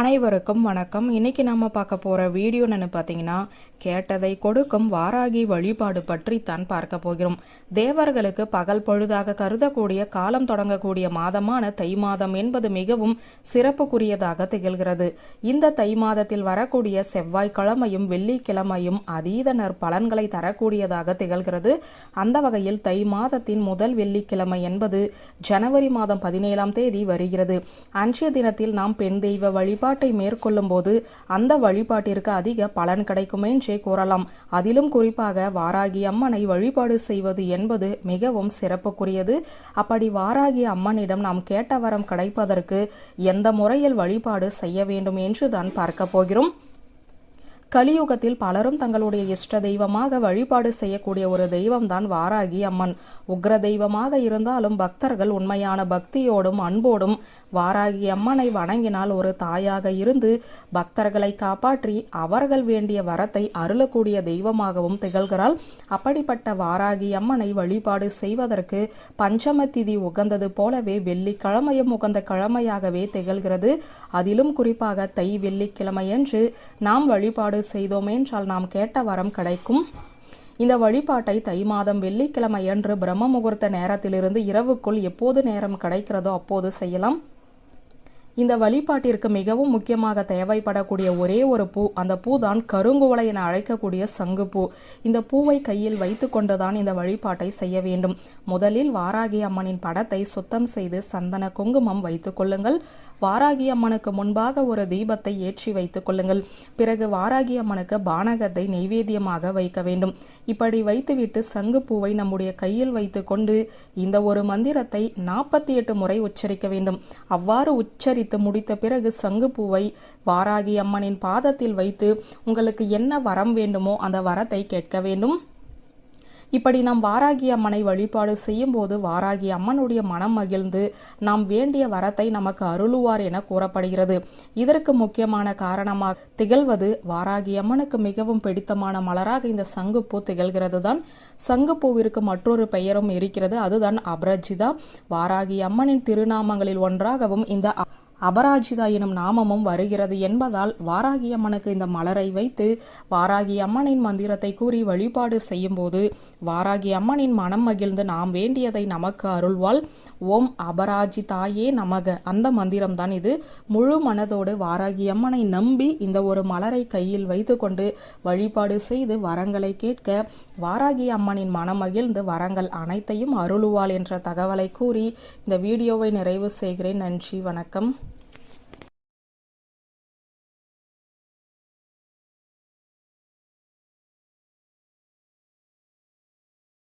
அனைவருக்கும் வணக்கம். இன்னைக்கு நம்ம பார்க்க போற வீடியோ என்னன்னு பார்த்தீங்கன்னா கேட்டதை கொடுக்கும் வாராகி வழிபாடு பற்றி தான் பார்க்க போகிறோம். தேவர்களுக்கு பகல் பொழுதாக கருதக்கூடிய காலம் தொடங்கக்கூடிய மாதமான தை மாதம் என்பது மிகவும் சிறப்புக்குரியதாக திகழ்கிறது. இந்த தை மாதத்தில் வரக்கூடிய செவ்வாய்க்கிழமையும் வெள்ளிக்கிழமையும் அதீத நற்பலன்களை தரக்கூடியதாக திகழ்கிறது. அந்த வகையில் தை மாதத்தின் முதல் வெள்ளிக்கிழமை என்பது ஜனவரி மாதம் பதினேழாம் தேதி வருகிறது. அன்றைய தினத்தில் நாம் பெண் தெய்வ வழி வழிபாட்டை மேற்கொள்ளும் போது அந்த வழிபாட்டிற்கு அதிக பலன் கிடைக்கும் என்றே கூறலாம். அதிலும் குறிப்பாக வாராகி அம்மனை வழிபாடு செய்வது என்பது மிகவும் சிறப்புக்குரியது. அப்படி வாராகி அம்மனிடம் நாம் கேட்ட வரம் கிடைப்பதற்கு எந்த முறையில் வழிபாடு செய்ய வேண்டும் என்று தான் பார்க்க போகிறோம். கலியுகத்தில் பலரும் தங்களுடைய இஷ்ட தெய்வமாக வழிபாடு செய்யக்கூடிய ஒரு தெய்வம்தான் வாராகி அம்மன். உக்ர தெய்வமாக இருந்தாலும் பக்தர்கள் உண்மையான பக்தியோடும் அன்போடும் வாராகி அம்மனை வணங்கினால் ஒரு தாயாக இருந்து பக்தர்களை காப்பாற்றி அவர்கள் வேண்டிய வரத்தை அருளக்கூடிய தெய்வமாகவும் திகழ்கிறாள். அப்படிப்பட்ட வாராகி அம்மனை வழிபாடு செய்வதற்கு பஞ்சம திதி உகந்தது போலவே வெள்ளிக்கிழமையும் உகந்த கிழமையாகவே திகழ்கிறது. அதிலும் குறிப்பாக தை வெள்ளிக்கிழமையன்று நாம் வழிபாடு செய்தோம் என்றால் நாம் கேட்ட வரம் கிடைக்கும். இந்த வழிபாட்டை தை மாதம் வெள்ளிக்கிழமையன்று பிரம்ம முகூர்த்த நேரத்திலிருந்து இரவுக்குள் எப்போது நேரம் கிடைக்கிறதோ அப்போது செய்யலாம். இந்த வழிபாட்டிற்கு மிகவும் முக்கியமாக தேவைப்படக்கூடிய ஒரே ஒரு பூ அந்த பூ தான் கருங்குவளை என அழைக்கக்கூடிய சங்குப்பூ இந்த பூவை கையில் வைத்து கொண்டுதான் இந்த வழிபாட்டை செய்ய வேண்டும். முதலில் வாராகி அம்மனின் படத்தை சுத்தம் செய்து சந்தன குங்குமம் வைத்துக் கொள்ளுங்கள். வாராகி அம்மனுக்கு முன்பாக ஒரு தீபத்தை ஏற்றி வைத்துக் கொள்ளுங்கள். பிறகு வாராகி அம்மனுக்கு பானகத்தை நெய்வேத்தியமாக வைக்க வேண்டும். இப்படி வைத்துவிட்டு சங்கு பூவை நம்முடைய கையில் வைத்துக்கொண்டு இந்த ஒரு மந்திரத்தை நாற்பத்தி எட்டு முறை உச்சரிக்க வேண்டும். அவ்வாறு உச்சரி அலங்கரித்து முடித்த பிறகு சங்குப்பூவை பூவை வாராகி அம்மனின் பாதத்தில் வைத்து உங்களுக்கு என்ன வரம் வேண்டுமோ அந்த வரத்தை கேட்க வேண்டும். இப்படி நாம் வாராகி அம்மனை வழிபாடு செய்யும் போது வாராகி அம்மனுடைய மனம் மகிழ்ந்து நாம் வேண்டிய வரத்தை நமக்கு அருளுவார் என கூறப்படுகிறது. இதற்கு முக்கியமான காரணமாக திகழ்வது வாராகி அம்மனுக்கு மிகவும் பிடித்தமான மலராக இந்த சங்குப்பூ திகழ்கிறது தான் சங்குப்பூவிற்கு மற்றொரு பெயரும் இருக்கிறது. அதுதான் அபரஜிதா. வாராகி அம்மனின் திருநாமங்களில் ஒன்றாகவும் இந்த அபராஜிதா எனும் நாமமும் வருகிறது என்பதால் வாராகி அம்மனுக்கு இந்த மலரை வைத்து வாராகி அம்மனின் மந்திரத்தை கூறி வழிபாடு செய்யும்போது வாராகி அம்மனின் மனம் மகிழ்ந்து நாம் வேண்டியதை நமக்கு அருள்வாள். ஓம் அபராஜிதாயே நமக. அந்த மந்திரம் தான் இது. முழு மனதோடு வாராகி அம்மனை நம்பி இந்த ஒரு மலரை கையில் வைத்துக்கொண்டு வழிபாடு செய்து வரங்களை கேட்க வாராகி அம்மனின் மனம் மகிழ்ந்து வரங்கள் அனைத்தையும் அருளுவாள் என்ற தகவலை கூறி இந்த வீடியோவை நிறைவு செய்கிறேன். நன்றி வணக்கம்.